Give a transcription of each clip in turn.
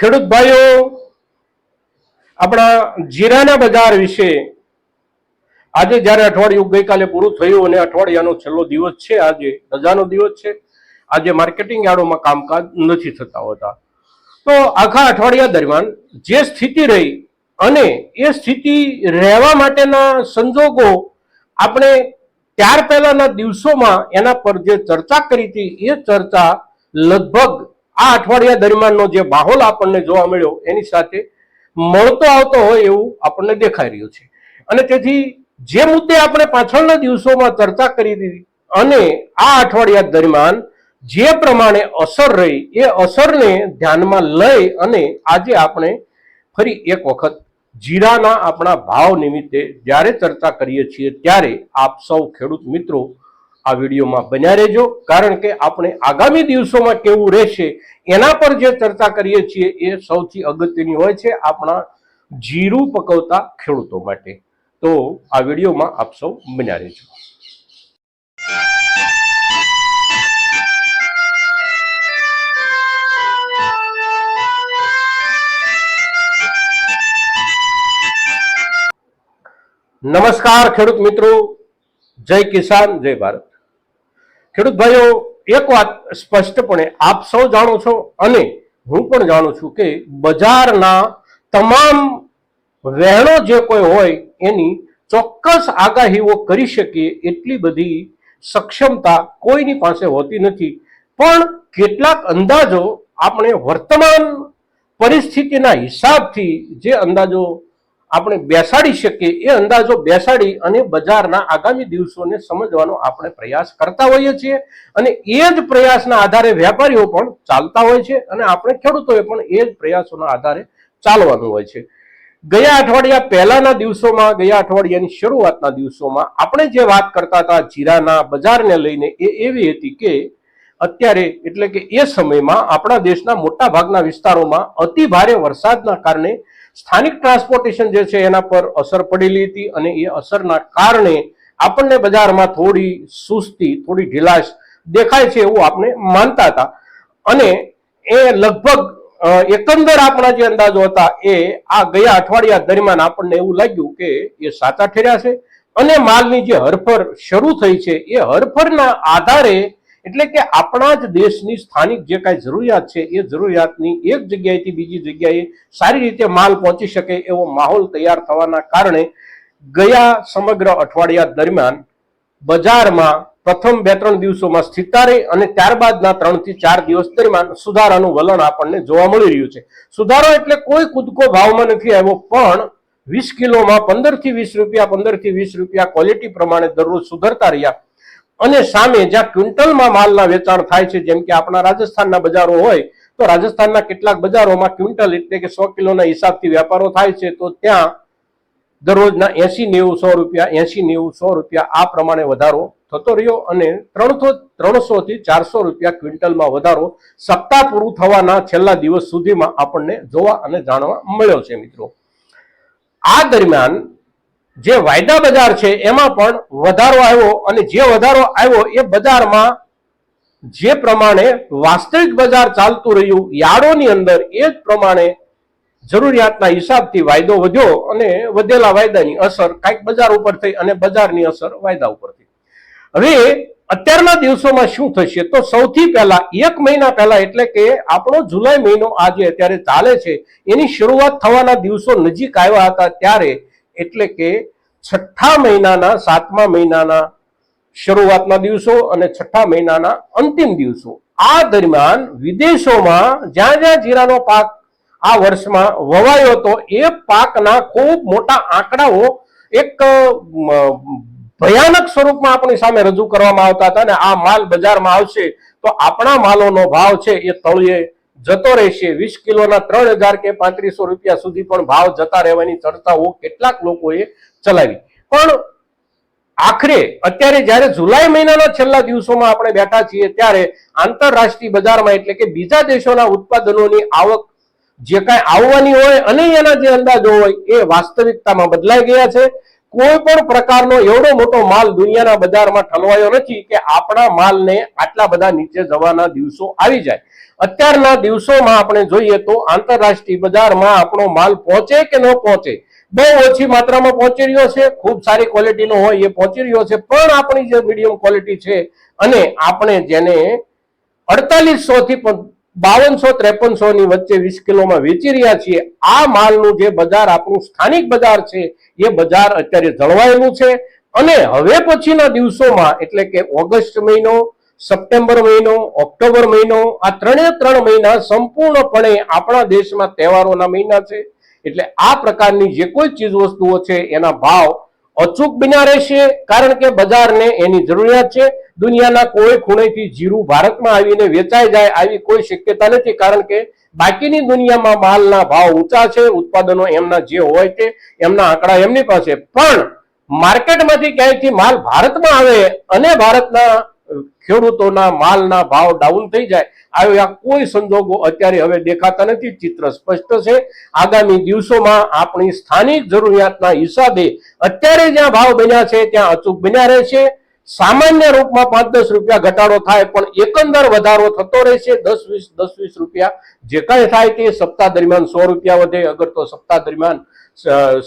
ખેડૂત ભાઈઓ, આપણા જીરાના બજાર વિશે આજે જ્યારે અઠવાડિયું ગઈકાલે પૂરું થયું અને અઠવાડિયાનો છેલ્લો દિવસ છે, આજે રજાનો દિવસ છે, આજે માર્કેટિંગ યાર્ડોમાં કામકાજ નથી થતા હોતા. તો આખા અઠવાડિયા દરમિયાન જે સ્થિતિ રહી અને એ સ્થિતિ રહેવા માટેના સંજોગો આપણે ત્યાર પહેલાના દિવસોમાં એના પર જે ચર્ચા કરી હતી, એ ચર્ચા લગભગ આ અઠવાડિયા દરમિયાનનો જે માહોલ આપણને જોવા મળ્યો, એની સાથે મળતો આવતો હોય એવું આપણને દેખાઈ રહ્યું છે. અને તેથી જે મુદ્દે આપણે પાછળના દિવસોમાં ચર્ચા કરી હતી અને આ અઠવાડિયા દરમિયાન જે પ્રમાણે અસર રહી, એ અસરને ધ્યાનમાં લઈ અને આજે આપણે ફરી એક વખત જીરાના આપણા ભાવ નિમિત્તે જ્યારે ચર્ચા કરીએ છીએ ત્યારે આપ સૌ ખેડૂત મિત્રો આ વિડીયોમાં બન્યા રહેજો. કારણ કે આપણે આગામી દિવસોમાં કેવું રહેશે, એના પર જે ચર્ચા કરીએ છીએ, એ સૌથી અગત્યની હોય છે આપણા જીરું પકવતા ખેડૂતો માટે. તો આ વિડીયોમાં આપ સૌ બન્યા રહેજો. નમસ્કાર ખેડૂત મિત્રો. જય કિસાન, જય ભારત. ખેડૂત ભાઈઓ એક વાત સ્પષ્ટપણે આપ સૌ જાણો છો અને હું પણ જાણું છું કે બજારના તમામ વહેણો જે કોઈ હોય એની ચોક્કસ આગાહીઓ કરી શકીએ એટલી બધી સક્ષમતા કોઈની પાસે હોતી નથી. પણ કેટલાક અંદાજો આપણે વર્તમાન પરિસ્થિતિના હિસાબથી જે અંદાજો આપણે બેસાડી શકીએ, એ અંદાજો બેસાડી અને બજારના આગામી દિવસોને સમજવાનો આપણે પ્રયાસ કરતા હોઈએ છીએ અને એ જ પ્રયાસના આધારે વેપારીઓ પણ ચાલતા હોય છે અને આપણે ખેડૂતોએ પણ એ જ પ્રયાસોના આધારે ચાલવાનું હોય છે. ગયા અઠવાડિયા પહેલાના દિવસોમાં, ગયા અઠવાડિયાની શરૂઆતના દિવસોમાં આપણે જે વાત કરતા હતા જીરાના બજારને લઈને, એ એવી હતી કે અત્યારે એટલે કે એ સમયમાં આપણા દેશના મોટા ભાગના વિસ્તારોમાં અતિ ભારે વરસાદના કારણે સ્થાનિક ટ્રાન્સપોર્ટેશન જે છે એના પર અસર પડેલી હતી અને એ અસરના કારણે આપણને બજારમાં થોડી સુસ્તી, થોડી ઢીલાશ દેખાય છે એવું આપણે માનતા હતા. અને એ લગભગ એકંદર આપણા જે અંદાજો હતા એ આ ગયા અઠવાડિયા દરમિયાન આપણને એવું લાગ્યું કે એ સાચા ઠેર્યા છે અને માલની જે હરફર શરૂ થઈ છે એ હરફરના આધારે એટલે કે આપણા જ દેશની સ્થાનિક જે કાંઈ જરૂરિયાત છે, એ જરૂરિયાતની એક જગ્યાએથી બીજી જગ્યાએ સારી રીતે માલ પહોંચી શકે એવો માહોલ તૈયાર થવાના કારણે ગયા સમગ્ર અઠવાડિયા દરમિયાન બજારમાં પ્રથમ બે ત્રણ દિવસોમાં સ્થિરતા રહી અને ત્યારબાદના ત્રણથી ચાર દિવસ દરમિયાન સુધારાનું વલણ આપણને જોવા મળી રહ્યું છે. સુધારો એટલે કોઈ કૂદકો ભાવમાં નથી આવ્યો, પણ વીસ કિલોમાં પંદરથી વીસ રૂપિયા પંદરથી વીસ રૂપિયા ક્વોલિટી પ્રમાણે દરરોજ સુધરતા રહ્યા. અને સામે જ્યાં ક્વિન્ટલમાં માલના વેચાણ થાય છે, જેમ કે આપણા રાજસ્થાનના બજારો હોય, તો રાજસ્થાનના કેટલાક બજારોમાં ક્વિન્ટલ એટલે કે સો કિલોના હિસાબથી વેપારો થાય છે, તો ત્યાં દરરોજના એસી નેવું સો રૂપિયા, એસી નેવું સો રૂપિયા આ પ્રમાણે વધારો થતો રહ્યો અને ત્રણસો ત્રણસો થી ચારસો રૂપિયા ક્વિન્ટલમાં વધારો સપ્તાહ પૂરું થવાના છેલ્લા દિવસ સુધીમાં આપણને જોવા અને જાણવા મળ્યો છે, મિત્રો. આ દરમિયાન જે વાયદા બજાર છે, એમાં પણ વધારો આવ્યો અને જે વધારો આવ્યો એ બજારમાં જે પ્રમાણે વાસ્તવિક બજાર ચાલતું રહ્યું, યાર્ડોની અંદર એ જ પ્રમાણે જરૂરિયાતના હિસાબથી વાયદો વધ્યો અને વધેલા વાયદાની અસર કાંઈક બજાર ઉપર થઈ અને બજારની અસર વાયદા ઉપર થઈ. હવે અત્યારના દિવસોમાં શું થશે? તો સૌથી પહેલા, એક મહિના પહેલા એટલે કે આપણો જુલાઈ મહિનો આજે અત્યારે ચાલે છે. એની શરૂઆત થવાના દિવસો નજીક આવ્યા હતા ત્યારે એટલે કે છઠ્ઠા મહિનાના, સાતમા મહિનાના શરૂઆતના દિવસો અને છઠ્ઠા મહિનાના અંતિમ દિવસો. આ દરમિયાન વિદેશોમાં જ્યાં જ્યાં જીરાનો પાક આ વર્ષમાં વવાયો હતો, એ પાકના ખૂબ મોટા આંકડાઓ એક ભયાનક સ્વરૂપમાં આપણી સામે રજૂ કરવામાં આવતા હતા અને આ માલ બજારમાં આવશે તો આપણા માલોનો ભાવ છે એ તળિયે જતો રહેશે. વીસ કિલોના ત્રણ હજાર કે પાંત્રીસો રૂપિયા સુધી પણ ભાવ જતા રહેવાની ચર્ચાઓ કેટલાક લોકોએ ચલાવી. પણ આખરે, અત્યારે જ્યારે જુલાઈ મહિનાના છેલ્લા દિવસોમાં આપણે બેઠા છીએ, ત્યારે આંતરરાષ્ટ્રીય બજારમાં એટલે કે બીજા દેશોના ઉત્પાદનોની આવક જે કાંઈ આવવાની હોય અને એના જે અંદાજો હોય, એ વાસ્તવિકતામાં બદલાઈ ગયા છે. કોઈ પણ પ્રકારનો એવડો મોટો માલ દુનિયાના બજારમાં ઠલવાયો નથી કે આપણા માલને આટલા બધા નીચે જવાના દિવસો આવી જાય. અત્યારના દિવસોમાં આપણે જોઈએ તો આંતરરાષ્ટ્રીય બજારમાં આપણો માલ પહોંચે કે ન પહોંચે? બહુ ઓછી માત્રામાં પહોંચી રહ્યો છે, ખૂબ સારી ક્વોલિટીનો હોય એ પહોંચી રહ્યો છે, પણ આપણી જે મીડિયમ ક્વોલિટી છે અને આપણે જેને અડતાલીસો થી બાવનસો ત્રેપનસો ની વચ્ચે વીસ કિલોમાં વેચી રહ્યા છીએ. આ માલનું જે બજાર, આપણું સ્થાનિક બજાર છે, એ બજાર અત્યારે જળવાયેલું છે. અને હવે પછીના દિવસોમાં, એટલે કે ઓગસ્ટ મહિનો, સપ્ટેમ્બર મહિનો, ઓક્ટોબર મહિનો, આ ત્રણે ત્રણ મહિના સંપૂર્ણપણે આપણા દેશમાં તહેવારોના મહિના છે. એટલે આ પ્રકારની જે કોઈ ચીજ વસ્તુઓ છે, એના ભાવ અચૂક બન્યા રહેશે, કારણ કે બજારને એની જરૂરિયાત છે. દુનિયાના કોઈ ખૂણેથી જીરું ભારતમાં આવીને વેચાઈ જાય આવી કોઈ શક્યતા નથી, કારણ કે બાકીની દુનિયામાં માલના ભાવ ઊંચા છે, ઉત્પાદનો એમના જે હોય તે એમના આંકડા એમની પાસે. પણ માર્કેટમાંથી ક્યાંયથી માલ ભારતમાં આવે અને ભારતના ખેડૂતોના માલના ભાવ ડાઉન થઈ જાય આવ્યા કોઈ સંજોગો અત્યારે હવે દેખાતા નથી. ચિત્ર સ્પષ્ટ છે. આગામી દિવસોમાં આપણી સ્થાનિક જરૂરિયાતના હિસાબે અત્યારે જ્યાં ભાવ બન્યા છે, ત્યાં અચૂક બન્યા રહેશે. સામાન્ય રૂપમાં પાંચ દસ રૂપિયા ઘટાડો થાય, પણ એકંદર વધારો થતો રહેશે. દસ વીસ દસ વીસ રૂપિયા જે કાંઈ થાય તે સપ્તાહ દરમિયાન સો રૂપિયા વધે, અગર તો સપ્તાહ દરમિયાન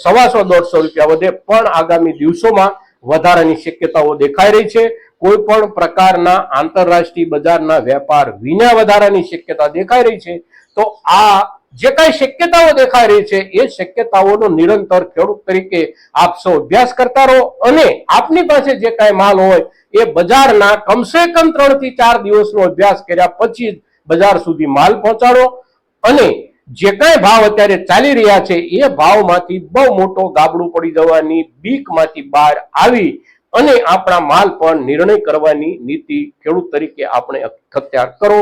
સવાસો, દોઢસો રૂપિયા વધે. પણ આગામી દિવસોમાં વધારાની શક્યતાઓ દેખાઈ રહી છે. કોઈ પણ પ્રકારના આંતરરાષ્ટ્રીય બજારના વેપાર વિના વધારાની શક્યતા દેખાઈ રહી છે. તો આ જે કાંઈ શક્યતાઓ દેખાઈ રહી છે, એ શક્યતાઓનો નિરંતર ખેડૂત તરીકે આપ સૌ અભ્યાસ કરતા રહો અને આપની પાસે જે કાંઈ માલ હોય, એ બજારના કમસે કમ ત્રણથી ચાર દિવસનો અભ્યાસ કર્યા પછી બજાર સુધી માલ પહોંચાડો અને જે કાંઈ ભાવ અત્યારે ચાલી રહ્યા છે, એ ભાવમાંથી બહુ મોટો ગાબડું પડી જવાની બીકમાંથી બહાર આવી અને આપણા માલ પર નિર્ણય કરવાની નીતિ ખેડૂત તરીકે આપણે અખત્યાર કરો.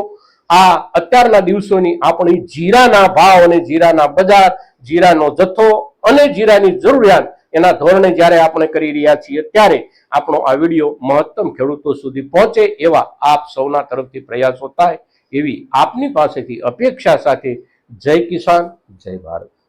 આ અત્યારના દિવસોની આપણી જીરાના ભાવ અને જીરાના બજાર, જીરાનો જથ્થો અને જીરાની જરૂરિયાત એના ધોરણે જ્યારે આપણે કરી રહ્યા છીએ ત્યારે આપણો આ વીડિયો મહત્તમ ખેડૂતો સુધી પહોંચે એવા આપ સૌના તરફથી પ્રયાસો થાય એવી આપની પાસેથી અપેક્ષા સાથે જય કિસાન જય ભારત.